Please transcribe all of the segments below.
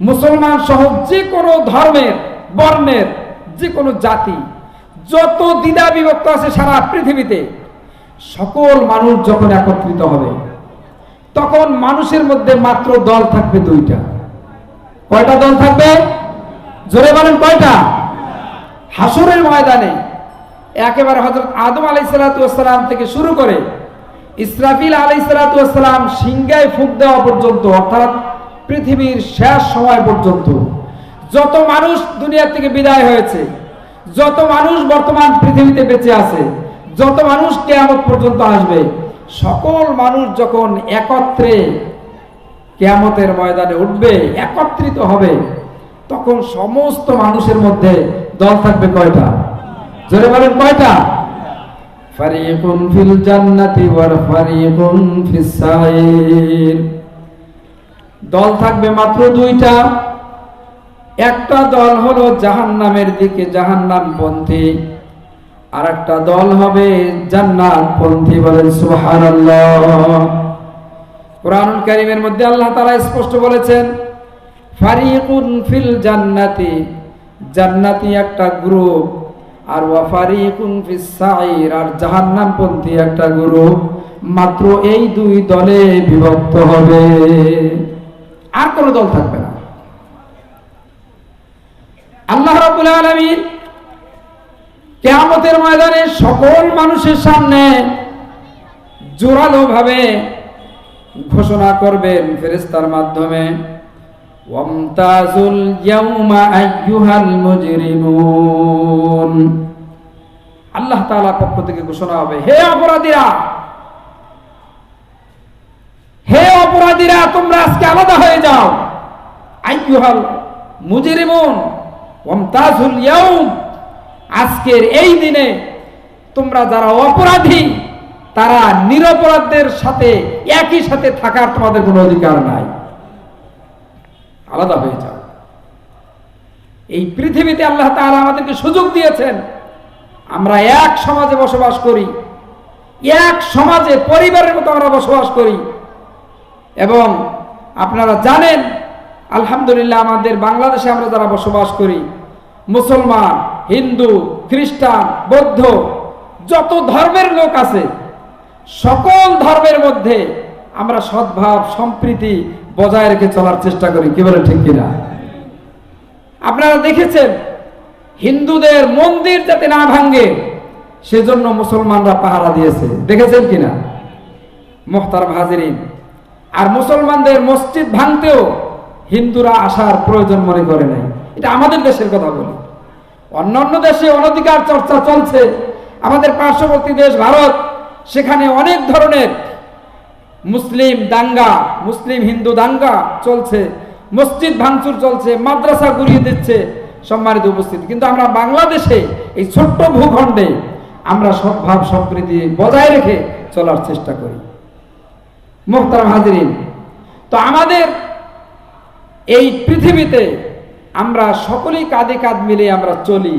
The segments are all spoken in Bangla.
মুসলমান সহ যে কোনো ধর্মের, বর্ণের, যে কোনো জাতি, যত দ্বিধা বিভক্ত আছে সারা পৃথিবীতে, সকল মানুষ যখন একত্রিত হবে, তখন মানুষের মধ্যে মাত্র দল থাকবে দুইটা। কয়টা দল থাকবে? জোরে বলেন কয়টা? হাসুরের ময়দানে একেবারে হজরত আদম আলাই সালাতাম থেকে শুরু করে ইসরাফিল আলাই সালাতাম সিংগায় ফুক দেওয়া পর্যন্ত, অর্থাৎ পৃথিবীর শেষ সময় পর্যন্ত। যত মানুষ দুনিয়া থেকে বিদায় হয়েছে, যত মানুষ বর্তমান পৃথিবীতে বেঁচে আছে, যত মানুষ কেয়ামত পর্যন্ত আসবে, সকল মানুষ যখন একত্রে কেয়ামতের ময়দানে উঠবে, একত্রিত হবে, তখন সমস্ত মানুষের মধ্যে দল থাকবে কয়টা? জোরে বলেন কয়টা? ফারিকুন ফিল জান্নাতি ওয়ার ফারিকুন ফিস দল থাকবে মাত্র দুইটা। একটা দল হলো জাহান্নামের দিকে, জাহান্নাম পন্থী। আর একটা দল হবে জান্নাত পন্থী বলেন সুবহানাল্লাহ। কোরআনুল কারীমের মধ্যে আল্লাহ তাআলা স্পষ্ট বলেছেন, ফারিকুন ফিল জান্নাতি জান্নাতি একটা গ্রুপ, আর ওয়া ফারিকুন ফিস সাইর আর জাহান্নামপন্থী একটা গ্রুপ। মাত্র এই দুই দলে বিভক্ত হবে। আর কোনো দল থাকবে না। আল্লাহ রাব্বুল আলামিন কিয়ামতের ময়দানে সকল মানুষের সামনে জোরালো ভাবে ঘোষণা করবেন ফেরেস্তার মাধ্যমে আল্লাহ তাআলা পক্ষ থেকে ঘোষণা হবে, হে অপরাধীরা হে অপরাধীরা তোমরা আজকে আলাদা হয়ে যাও। আইয়ুহাল মুজরিমুন, ওয়ামতাজুল ইয়াউম, আজকের এই দিনে তোমরা যারা অপরাধী, তারা নিরপরাধদের সাথে, একই সাথে থাকার তোমাদের কোনো অধিকার নাই। আলাদা হয়ে যাও। এই পৃথিবীতে আল্লাহ তাআলা আমাদেরকে সুযোগ দিয়েছেন, আমরা এক সমাজে বসবাস করি, এক সমাজে পরিবারের মতো আমরা বসবাস করি এবং আপনারা জানেন, আলহামদুলিল্লাহ আমাদের বাংলাদেশে আমরা যারা বসবাস করি, মুসলমান, হিন্দু, খ্রিস্টান, বৌদ্ধ, যত ধর্মের লোক আছে, সকল ধর্মের মধ্যে আমরা সদ্ভাব, সম্প্রীতি বজায় রেখে চলার চেষ্টা করি। কি বলে ঠিক কিনা? আপনারা দেখেছেন, হিন্দুদের মন্দির যাতে না ভাঙ্গে সেজন্য মুসলমানরা পাহারা দিয়েছে। দেখেছেন কিনা? মোহতার হাজিরিন আর মুসলমানদের মসজিদ ভাঙতেও হিন্দুরা আসার প্রয়োজন মনে করে নাই। এটা আমাদের দেশের কথা বলি। অন্যান্য দেশে অনধিকার চর্চা চলছে। আমাদের পার্শ্ববর্তী দেশ ভারত, সেখানে অনেক ধরনের মুসলিম দাঙ্গা, মুসলিম হিন্দু দাঙ্গা চলছে। মসজিদ ভাঙচুর চলছে, মাদ্রাসা গুড়িয়ে দিচ্ছে সম্মানিত উপস্থিত। কিন্তু আমরা বাংলাদেশে এই ছোট্ট ভূখণ্ডে আমরা সদ্ভাব সম্প্রীতি বজায় রেখে চলার চেষ্টা করি। মোহতারাম হাজিরিন। তো আমাদের এই পৃথিবীতে আমরা সকলেই কাঁধে কাঁধ মিলে আমরা চলি।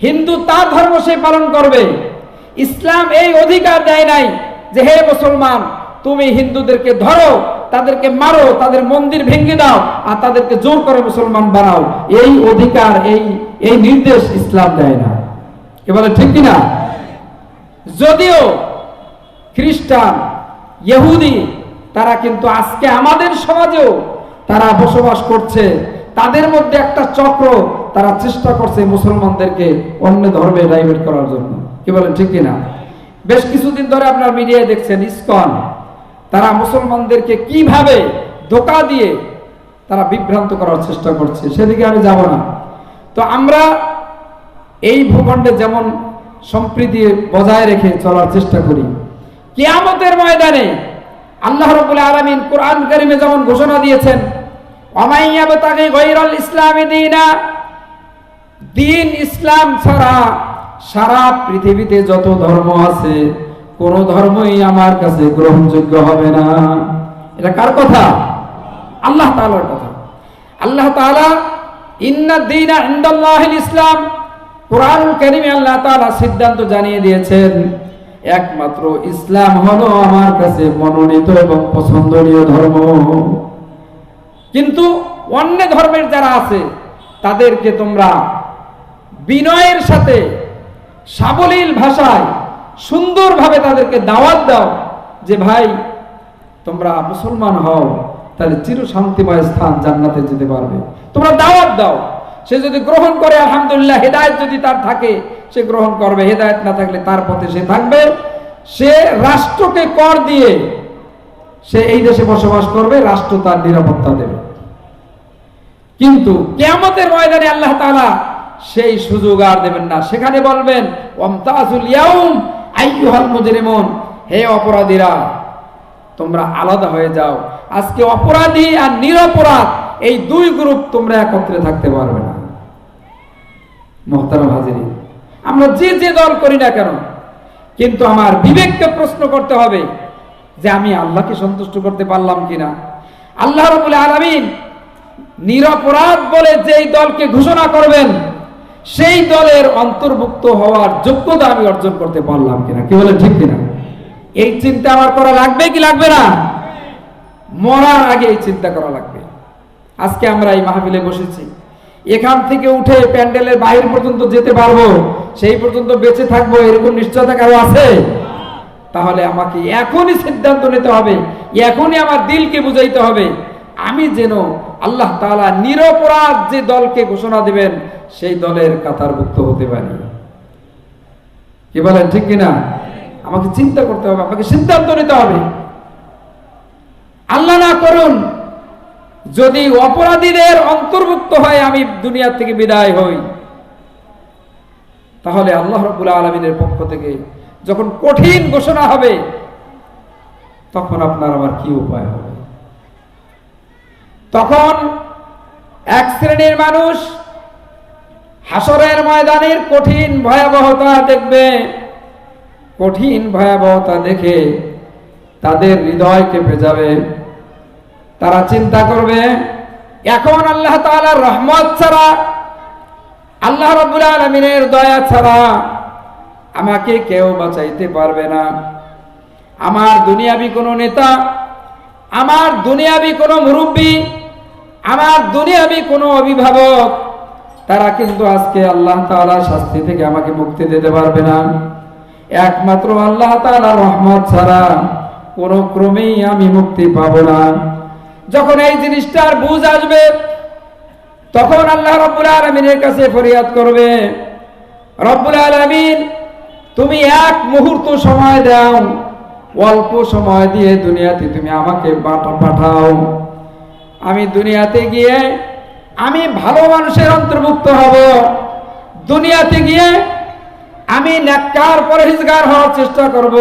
হিন্দু তার ধর্ম সে পালন করবে। ইসলাম এই অধিকার দেয় নাই যে, হে মুসলমান, তুমি হিন্দুদেরকে ধরো, তাদেরকে মারো, তাদের মন্দির ভেঙে দাও, আর তাদেরকে জোর করে মুসলমান বানাও। এই অধিকার, এই এই নির্দেশ ইসলাম দেয় না। বলে ঠিক কিনা? যদিও খ্রিস্টান ইহুদি, তারা কিন্তু আজকে আমাদের সমাজেও তারা বসবাস করছে। তাদের মধ্যে একটা চক্র তারা চেষ্টা করছে মুসলমানদেরকে অন্য ধর্মে ডাইভার্ট করার জন্য। কি বলেন, ঠিক কিনা? বেশ কিছুদিন ধরে আপনার মিডিয়ায় দেখছেন, ইসকন, তারা মুসলমানদেরকে কীভাবে ধোকা দিয়ে তারা বিভ্রান্ত করার চেষ্টা করছে, সেদিকে আমি যাব না। তো আমরা এই ভূখণ্ডে যেমন সম্প্রীতি বজায় রেখে চলার চেষ্টা করি কিয়ামতের ময়দানে আল্লাহ রবুল আলমিন কোরআন করিমে যেমন ঘোষণা দিয়েছেন অমাইয়াবতাকে গৈরল ইসলামী দিনা দিন ইসলাম ছাড়া সারা পৃথিবীতে যত ধর্ম আছে, কোন ধর্মই আমার কাছে গ্রহণযোগ্য হবে না। এটা কার কথা? আল্লাহ তাআলার কথা। আল্লাহ তাআলা, ইন্না দিনা ইনদাল্লাহিল ইসলাম কোরআনুল কারীমে আল্লাহ তাআলা সিদ্ধান্ত জানিয়ে দিয়েছেন একমাত্র ইসলাম হলো আমার কাছে মনোনীত এবং পছন্দনীয় ধর্ম। কিন্তু অন্য ধর্মের যারা আছে, তাদেরকে তোমরা বিনয়ের সাথে, সাবলীল ভাষায়, সুন্দরভাবে তাদেরকে দাওয়াত দাও যে, ভাই, তোমরা মুসলমান হও, তাহলে চির শান্তিময় স্থান জান্নাতে যেতে পারবে। তোমরা দাওয়াত দাও। সে যদি গ্রহণ করে, আলহামদুলিল্লাহ, হেদায়েত যদি তার থাকে সে গ্রহণ করবে, হেদায়েত না থাকলে তার পথে সে থাকবে। সে রাষ্ট্রকে কর দিয়ে সে এই দেশে বসবাস করবে, রাষ্ট্র তার নিরাপত্তা দেবে। কিন্তু কেয়ামতের ময়দানে আল্লাহ তাআলা সেই সুযোগ আর দেবেন না। সেখানে বলবেন হে অপরাধীরা, তোমরা আলাদা হয়ে যাও। আজকে অপরাধী আর নিরপরাধ, এই দুই গ্রুপ তোমরা একত্রে থাকতে পারবে না। মহতারাম হাজিরি আমরা যে যে দল করি না কেন, কিন্তু আমার বিবেককে প্রশ্ন করতে হবে যে আমি আল্লাহকে সন্তুষ্ট করতে পারলাম কিনা। আল্লাহ রবুল আলমিন নিরপরাধ বলে যেই দলকে ঘোষণা করবেন, সেই দলের অন্তর্ভুক্ত হওয়ার যোগ্যতা আমি অর্জন করতে পারলাম কিনা। কি বলে ঠিক কিনা? এই চিন্তা আমার করা লাগবে কি লাগবে না? মরার আগে এই চিন্তা করা লাগবে। আজকে আমরা এই মাহফিলে বসেছি। এখান থেকে উঠে প্যান্ডেলের বাইরে পর্যন্ত যেতে পারব। সেই পর্যন্ত বেঁচে থাকব, এরকম নিশ্চয়তা কারও আছে? তাহলে আমাকে এখনই সিদ্ধান্ত নিতে হবে, এখনই আমার দিলকে বুঝাইতে হবে, আমি যেন আল্লাহ তাআলা নিরপরাধ যে দলকে ঘোষণা দিবেন, সেই দলের কাতারভুক্ত হতে পারি। কি বলেন, ঠিক কিনা? আমাকে চিন্তা করতে হবে, আমাকে সিদ্ধান্ত নিতে হবে। আল্লাহ না করুন, যদি অপরাধীদের অন্তর্ভুক্ত হয়, আমি দুনিয়া থেকে বিদায় হই। তাহলে আল্লাহ রবুল আলমিনের পক্ষ থেকে যখন কঠিন ঘোষণা হবে, তখন আপনার আমার কি উপায় হবে? তখন এক শ্রেণির মানুষ হাসরের ময়দানের কঠিন ভয়াবহতা দেখবে। কঠিন ভয়াবহতা দেখে তাদের হৃদয় কেঁপে যাবে। তারা চিন্তা করবে, এখন আল্লাহ তাআলার রহমত ছাড়া আল্লাহ রব্বুল আলমিনের দয়া ছাড়া আমাকে কেউ বাঁচাইতে পারবে না। আমার দুনিয়াবি কোনো নেতা, আমার দুনিয়াবি কোনো মুরব্বী, আমার দুনিয়াবি কোনো অভিভাবক, তারা কিন্তু আজকে আল্লাহ তাআলার শাস্তি থেকে আমাকে মুক্তি দিতে পারবে না। একমাত্র আল্লাহ তাআলার রহমত ছাড়া কোনো ক্রমেই আমি মুক্তি পাবো না। যখন এই জিনিসটার বুঝ আসবে তখন আল্লাহ রব্বুল আলমিনের কাছে ফরিয়াদ করবে, রব্বুল আলমিন, তুমি এক মুহূর্ত সময় দাও, অল্প সময় দিয়ে দুনিয়াতে তুমি আমাকে পাঠা- পাঠাও। আমি দুনিয়াতে গিয়ে, আমি ভালো মানুষের অন্তর্ভুক্ত হব। দুনিয়াতে গিয়ে, আমি নেককার পরহেজগার হওয়ার চেষ্টা করব।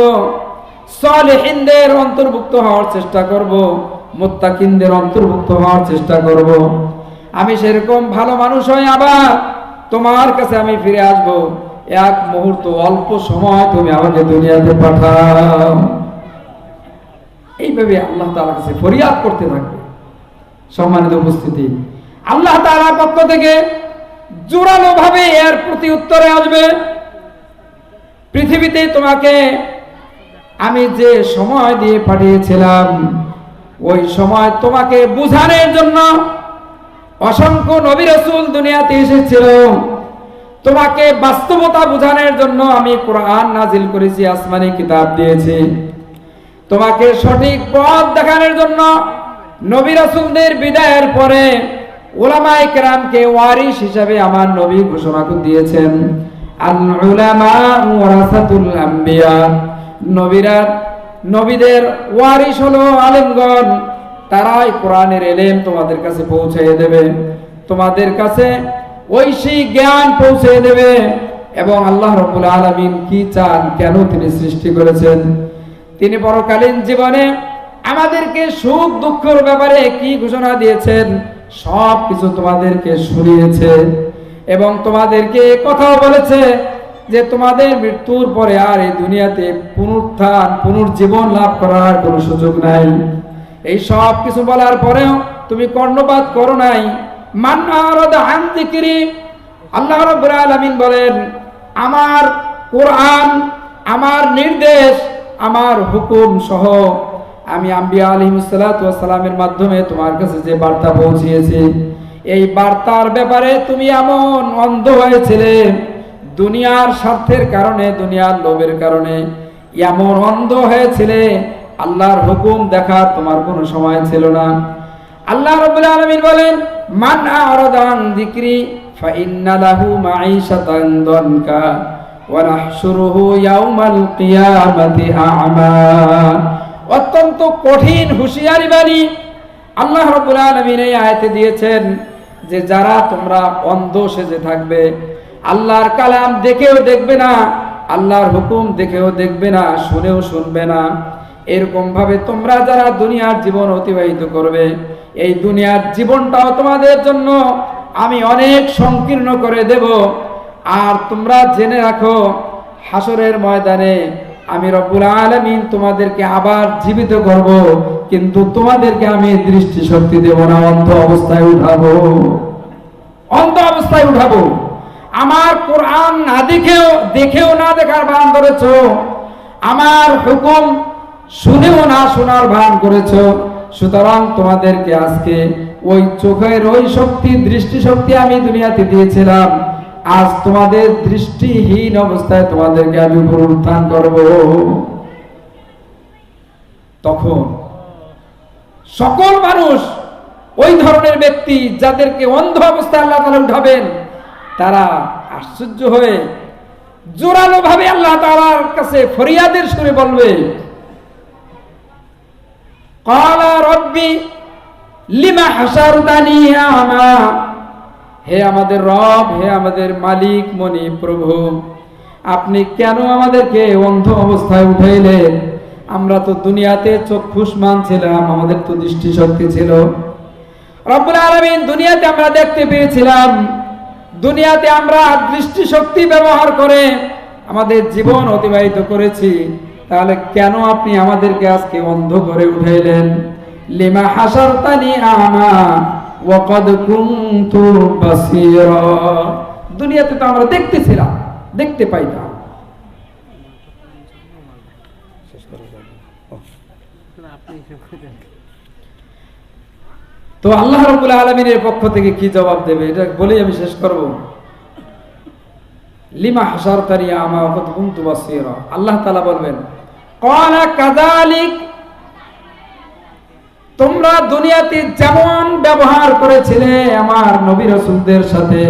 সলেহিনদের অন্তর্ভুক্ত হওয়ার চেষ্টা করব। মুত্তাকিনদের অন্তর্ভুক্ত হওয়ার চেষ্টা করব। আমি সেরকম ভালো মানুষ হয়ে আবার। তোমার কাছে আমি ফিরে আসব। এক মুহূর্ত, অল্প সময় তুমি আমাকে দুনিয়াতে পাঠাও। এইভাবে আল্লাহ তাআলার কাছে ফরিয়াদ করতে থাকবে। সম্মানিত উপস্থিতি। আল্লাহ তাআলার পক্ষ থেকে জোরালো ভাবে এর প্রতি উত্তরে আসবে। পৃথিবীতে তোমাকে আমি যে সময় দিয়ে পাঠিয়েছিলাম, ওই সময় তোমাকে বুঝানোর জন্য অসংখ্য নবী রসুল দুনিয়াতে এসেছিল। তোমাকে বাস্তবতা বোঝানোর জন্য আমি কোরআন নাজিল করেছি, আসমানি কিতাব দিয়েছি। তোমাকে সঠিক পথ দেখানোর জন্য নবী রাসূলদের বিদায়ের পরে ওলামায়ে কেরামকে ওয়ারিস হিসাবে আমার নবী ঘোষণা দিয়েছেন। নবীরা, নবীদের ওয়ারিস হলো আলেমগণ। তারাই কোরআনের এলেম তোমাদের কাছে পৌঁছে দেবে। তোমাদের কাছে ঐশী জ্ঞান পৌঁছে দেবে এবং আল্লাহ রব্বুল আলামিন কি চান কেন তিনি সৃষ্টি করেছেন? তিনি পরকালীন জীবনে আমাদেরকে সুখ দুঃখের ব্যাপারে কি ঘোষণা দিয়েছেন? সব কিছু তোমাদেরকে শুনিয়েছে এবং তোমাদেরকে কথাও বলেছে যে তোমাদের মৃত্যুর পরে আর এই দুনিয়াতে পুনরুত্থান, পুনর্জীবন লাভ করার কোনো সুযোগ নাই। এই সব কিছু বলার পরেও তুমি কর্ণপাত করো নাই। আল্লাহ রাব্বুল আলামিন বলেন, আমার কোরআন, আমার নির্দেশ, আমার হুকুম সহ আমি আম্বিয়া আলিমসালামের মাধ্যমে তোমার কাছে যে বার্তা পৌঁছিয়েছি। এই বার্তার ব্যাপারে তুমি এমন অন্ধ হয়েছিলে, দুনিয়ার স্বার্থের কারণে, দুনিয়ার লোভের কারণে এমন অন্ধ হয়েছিলে আল্লাহর হুকুম দেখার তোমার কোনো সময় ছিল না। আল্লাহ রাব্বুল আলামিন বলেন, মান আরাদান যিকরি ফাইন্না লাহু মাঈশাতান দনকা ওয়া ইয়াউমাল কিয়ামাতি আ'মা। অত্যন্ত কঠিন হুঁশিয়ারি বাণী আল্লাহ রাব্বুল আলমিন এই আয়াতে দিয়েছেন যে, যারা তোমরা অন্ধ সেজে থাকবে, আল্লাহর কালাম দেখেও দেখবে না, আল্লাহর হুকুম দেখেও দেখবে না, শুনেও শুনবে না। এরকম ভাবে তোমরা যারা দুনিয়ার জীবন অতিবাহিত করবে, এই দুনিয়ার জীবনটাও তোমাদের জন্য আমি অনেক সংকীর্ণ করে দেব। আর তোমরা জেনে রাখো হাসরের ময়দানে আমি রব্বুল আলামিন তোমাদেরকে আবার জীবিত করব, কিন্তু তোমাদেরকে আমি দৃষ্টি শক্তি দেব না, অন্ধ অবস্থায় উঠাবো। অন্ধ অবস্থায় উঠাবো। আমার কোরআন না দেখেও দেখেও না দেখার ভান করেছ। আমার হুকুম শুনেও না শোনার ভান করেছ, সুতরাং তোমাদেরকে আজকে ওই চোখের ওই শক্তি দৃষ্টি শক্তি আমি দুনিয়াতে দিয়েছিলাম। আজ তোমাদের দৃষ্টিহীন অবস্থায় তোমাদেরকে আমি পুনরুত্থান করব। তখন সকল মানুষ ওই ধরনের ব্যক্তি যাদেরকে অন্ধ অবস্থায় আল্লাহ তালা উঠাবেন, তারা আশ্চর্য হয়ে জোরালো ভাবে আল্লাহ তালার কাছে ফরিয়াদের সুরে বলবে কালা রব্বি লিমা হাসারুদানি আমা হে আমাদের রব, হে আমাদের মালিক মনি প্রভু, আপনি কেন আমাদেরকে অন্ধ অবস্থায় উঠাইলেন? আমরা তো দুনিয়াতে চক্ষুষ্মান ছিলাম, আমাদের তো দৃষ্টি শক্তি ছিল। রব্বুল আলামিন দুনিয়াতে আমরা দেখতে পেয়েছিলাম। দুনিয়াতে আমরা দৃষ্টি শক্তি ব্যবহার করে আমাদের জীবন অতিবাহিত করেছি। তাহলে কেন আপনি আমাদেরকে আজকে অন্ধ করে উঠাইলেন? লিমা হাসারতানি আমা ওয়াকাদ কুনতু বাসীরা। দুনিয়াতে তো আমরা দেখতেছিলাম, দেখতে পাইতাম। তো আল্লাহ রাব্বুল আলামিনের পক্ষ থেকে কি জবাব দেবে? এটা বলেই আমি শেষ করব। লিমা হাসারতানি আমা ওয়াকাদ কুনতু বাসীরা। আল্লাহ তাআলা বলবেন ক্বালা কাযালিক তোমরা দুনিয়াতে যেমন ব্যবহার করেছিলে আমার নবী রসুলদের সাথে,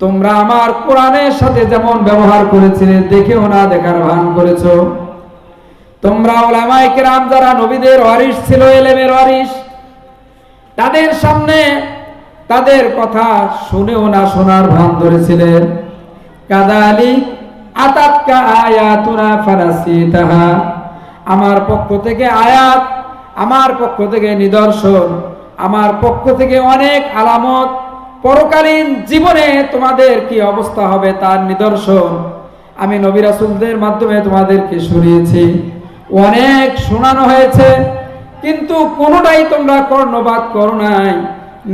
তোমরা আমার কোরআনের সাথে যেমন ব্যবহার করেছিলে, দেখেও না, দেখার ভান করেছ। তোমরা ওলামাই কেরাম যারা নবীদের ওয়ারিস ছিল, এলেমের ওয়ারিস তাদের সামনে তাদের কথা শুনেও না, শোনার ভান ধরেছিলেন কাদালিক আতাতকা আয়াতুনা ফারাসিতাহা আমার পক্ষ থেকে আয়াত, আমার পক্ষ থেকে নিদর্শন, আমার পক্ষ থেকে অনেক আলামত, পরকালীন জীবনে তোমাদের কি অবস্থা হবে তার নিদর্শন আমি নবী রাসূলদের মাধ্যমে তোমাদেরকে শুনিয়েছি। অনেক শোনানো হয়েছে, কিন্তু কোনোটাই তোমরা কর্ণবাদ করো নাই,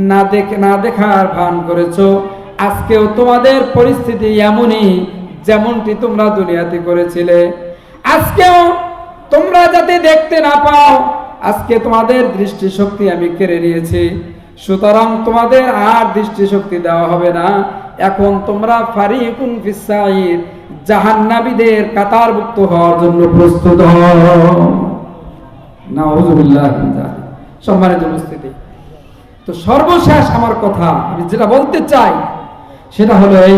না দেখে, না দেখার ভান করেছ। আজকেও তোমাদের পরিস্থিতি এমনই যেমনটি তোমরা দুনিয়াতে করেছিলে। আজকেও তোমরা যাতে দেখতে না পাও, আজকে তোমাদের দৃষ্টিশক্তি আমি কেড়ে নিয়েছি। সুতরাং তোমাদের আর দৃষ্টিশক্তি দেওয়া হবে না। এখন তোমরা ফারিকুন ফিসাইর জাহান্নাবীদের কাতারভুক্ত হওয়ার জন্য প্রস্তুত নাউজুবিল্লাহ মিন সম্মানিত উপস্থিতি। তো সর্বশেষ আমার কথা আমি যেটা বলতে চাই, সেটা হলো এই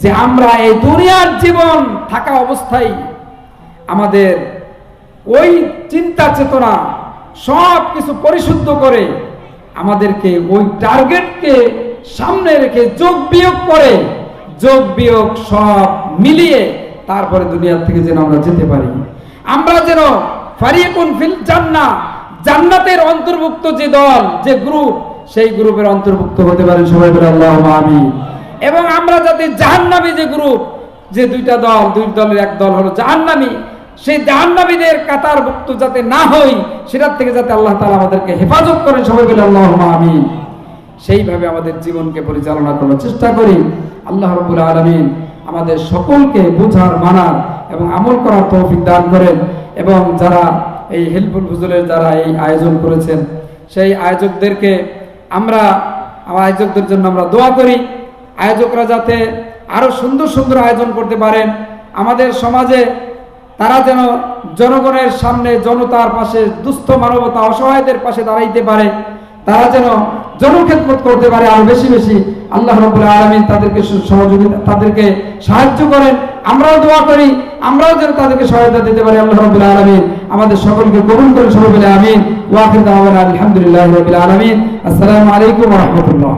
যে আমরা এই দুনিয়ার জীবন থাকা অবস্থায় আমাদের ওই চিন্তা চেতনা সব কিছু পরিশুদ্ধ করে আমাদেরকে ওই টার্গেটকে সামনে রেখে যোগ বিয়োগ করে, যোগ বিয়োগ সব মিলিয়ে তারপরে দুনিয়ার থেকে যেন আমরা যেতে পারি। আমরা যেন ফারিকুন ফিল জান্না, জান্নাতের অন্তর্ভুক্ত যে দল, যে গ্রুপ সেই গ্রুপের অন্তর্ভুক্ত হতে পারে সবাই বলে আল্লাহ আমি এবং আমরা যাতে জাহান্নামী যে গ্রুপ, যে দুইটা দল, দুই দলের এক দল হলো জাহান্নামী, সেই জাহান্নামীদের কাতারভুক্ত যাতে না হই, সেটার থেকে যাতে আল্লাহ তাআলা আমাদেরকে হেফাজত করেন সবাই বলে আল্লাহ আমি সেইভাবে আমাদের জীবনকে পরিচালনা করার চেষ্টা করি। আল্লাহ রবুল আলমিন আমাদের সকলকে বুঝার, মানার এবং আমল করার তৌফিক দান করেন এবং যারা এই হেল্পফুল ফুজুরের যারা এই আয়োজন করেছেন, সেই আয়োজকদেরকে আমার, আয়োজকদের জন্য আমরা দোয়া করি। আয়োজকরা যাতে আরও সুন্দর সুন্দর আয়োজন করতে পারেন। আমাদের সমাজে তারা যেন জনগণের সামনে জনতার পাশে, দুস্থ মানবতা অসহায়দের পাশে দাঁড়াইতে পারে, তারা যেন জনক্ষেত্রত করতে পারে আরও বেশি বেশি। আল্লাহ রবুল্লাহ আলমিন তাদেরকে সহযোগিতা তাদেরকে সাহায্য করেন। আমরাও দোয়া করি, আমরাও যেন তাদেরকে সহায়তা দিতে পারি আল্লাহ রবুল্লাহ আলমিন। আমাদের সকলকে কবুল করে সবাই আমিন। ওয়াকির আলহামদুলিল্লাহ রবিল আলমিন। আসসালামু আলাইকুম রহমতুল্লাহ।